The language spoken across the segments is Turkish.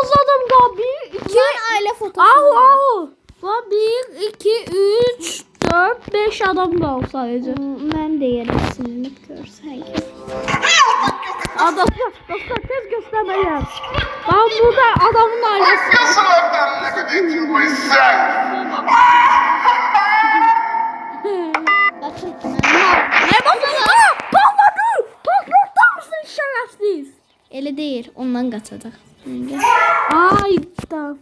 fazla adam kaldı. Bir, iki. Aile fotosu. Ahu ahu. Var bir, iki, üç, dört, beş adam kaldı sadece. Hmm, Ben de yerim silinip görsen. Aa, dostlar, tez göstermeyin. Ben burada adamın ailesi. Myself? Ne bakıyorsun? Eli değil ondan kaçacak. Ay da.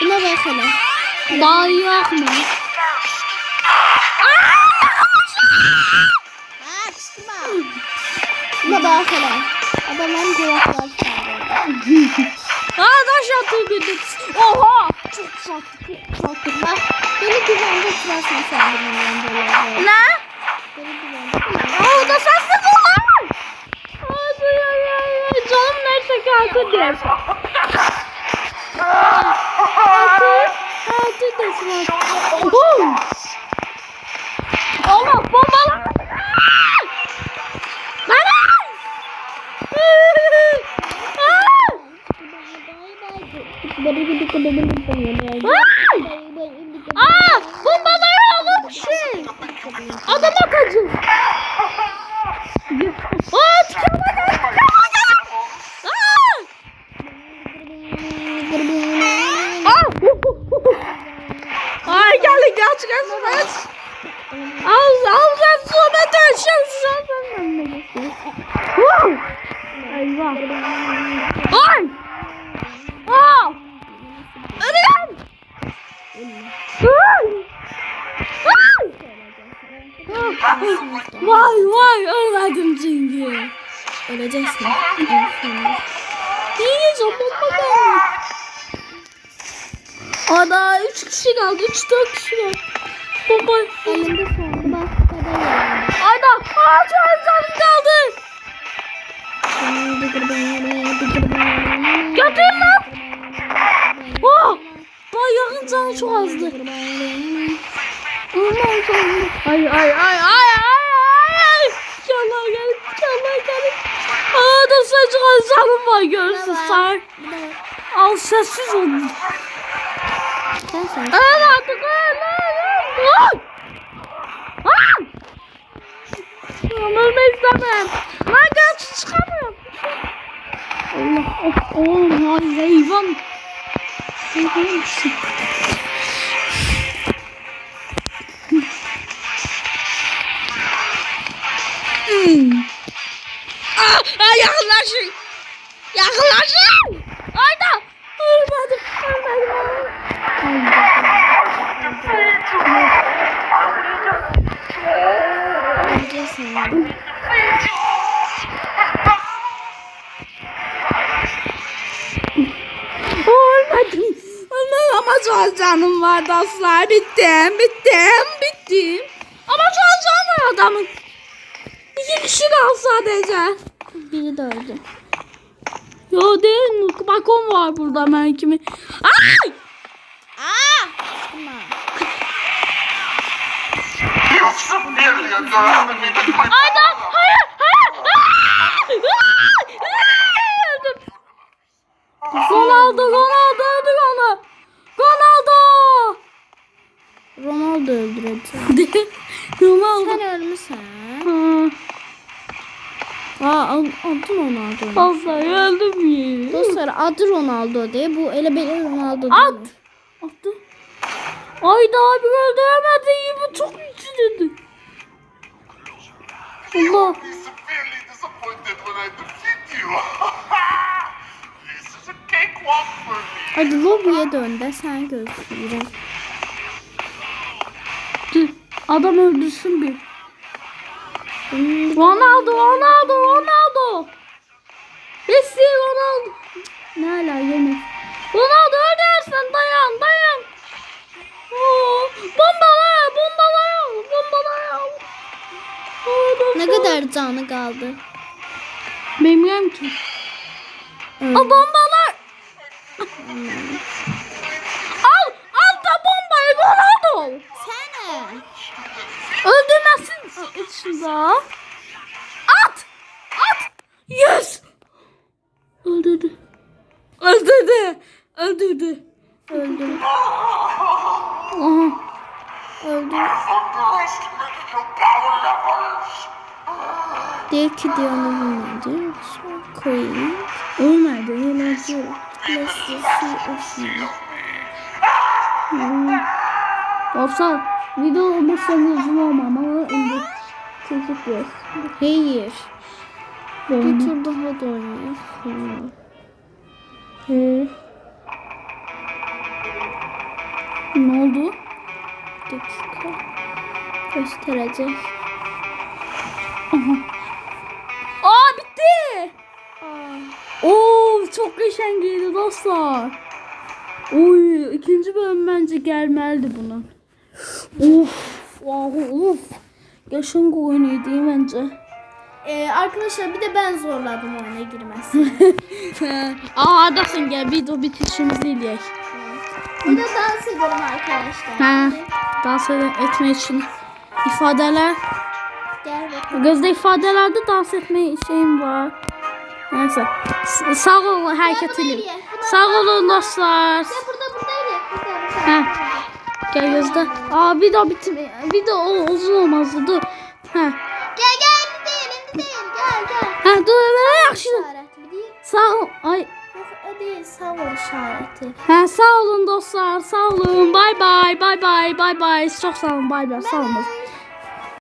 Buna bak hele. Daha yok mu? Buna bak hele. Adamın kulakları. Aa taş attı gidip. Oha. Çok sattı. Çok sattı. Bak beni güvende tutarsın sen bunun böyle. Ne? Beni güvende Aa o da sessiz olan. Ay ay ay ay. Canım neyse ki altı diyor. Altı. Altı desin. Bum. Allah bombalar. Lan. Aa! Aa, Vay vay ölmedim çünkü. Öleceksin. İyi bomba geldi. Ana 3 kişi kaldı 3 4 kişi kaldı. Bomba. Elimde sonunda bak kadar. Ana ağaç ağaç kaldı. Götür lan. Oh! Bak yakın canı çok azdı. Aman canım. Ay ay ay ay ay ay. Canlar gelip canlar gelip. Aa da az canım var görürsün sen. Al sessiz ol. Sen sen. Öl artık öl öl öl. Ölmek istemem. Lan kaç çıkamıyorum. Allah of oğlum ay hayvan. Hayvan Hmm. Ah, ah, yakınlaşın. Yakınlaşın. Ayda. Ölmedim. Ölmedim. Ölmedim. Ölmedim ama şu an canım var dostlar. Bittim, bittim, bittim. Ama şu an canım var adamın. İki kişi kaldı sadece. Biri de öldü. Yo değil? Bakon var burada ben kimi. Ay! Aa! Ayda! Hayır! Ronaldo, Ronaldo öldür onu. Ronaldo! Ronaldo öldürecek. Ronaldo. Sen ölmüşsün. Aa ad- adı Ronaldo. Vallahi öldüm ya. Dostlar adı Ronaldo diye bu ele böyle Ronaldo At. değil. Attı. Ayda abi öldüremedi. Bu çok üzüldü. Allah. Hadi lobiye dön de sen gözüküyorsun. Dur, Adam öldürsün bir. Ronaldo, Ronaldo, Ronaldo. Messi, Ronaldo. Ne ala yeme. Ronaldo ödersin dayan, dayan. Oo, bombalar, bombalar. Oo, Ne kadar canı kaldı? Bilmiyorum ki. Öldü. O bombalar. al, al da bombayı Ronaldo. Sen Öldürmezsin içinde. At! At! Yes! Öldürdü. Öldürdü. Öldürdü. Öldü. Aha. Öldü. Underestimated your power levels. Diyor ki diyor onu bilmedi. Koyayım. Ölmedi. Eğlenceli. Klasisi Olsa video başlarında uzun olmam ama önce çocuk yok. Hayır. Bir tur daha da oynayalım. He. Ne oldu? Bir dakika. Gösterecek. Aa bitti. Aa. Oo çok geçengiydi dostlar. Oy ikinci bölüm bence gelmeldi bunun. Of. Wow, of. Yaşın oyunu değil bence. Ee, arkadaşlar bir de ben zorladım oyuna girmesini. Aa adasın gel video bitişimizi izleyek. bir de dans ederim arkadaşlar. Ha, dans etme için ifadeler. Gel bakalım. Gözde ifadelerde dans etme şeyim var. Neyse. S- sağ olun hareketiyle. Sağ olun dostlar. Ya burada. Burada burada. Ha. Gel Gözde. Aa bir daha bitim. Bir daha o- uzun olmazdı. Dur. Gel. Ha dur ben ayak şunu. Sağ ol. Ay. Değil sağ ol işareti. Ha sağ olun dostlar. Sağ olun. Bay bay. Bay bay. Bay bay. Çok sağ olun. Bay bay. Sağ olun.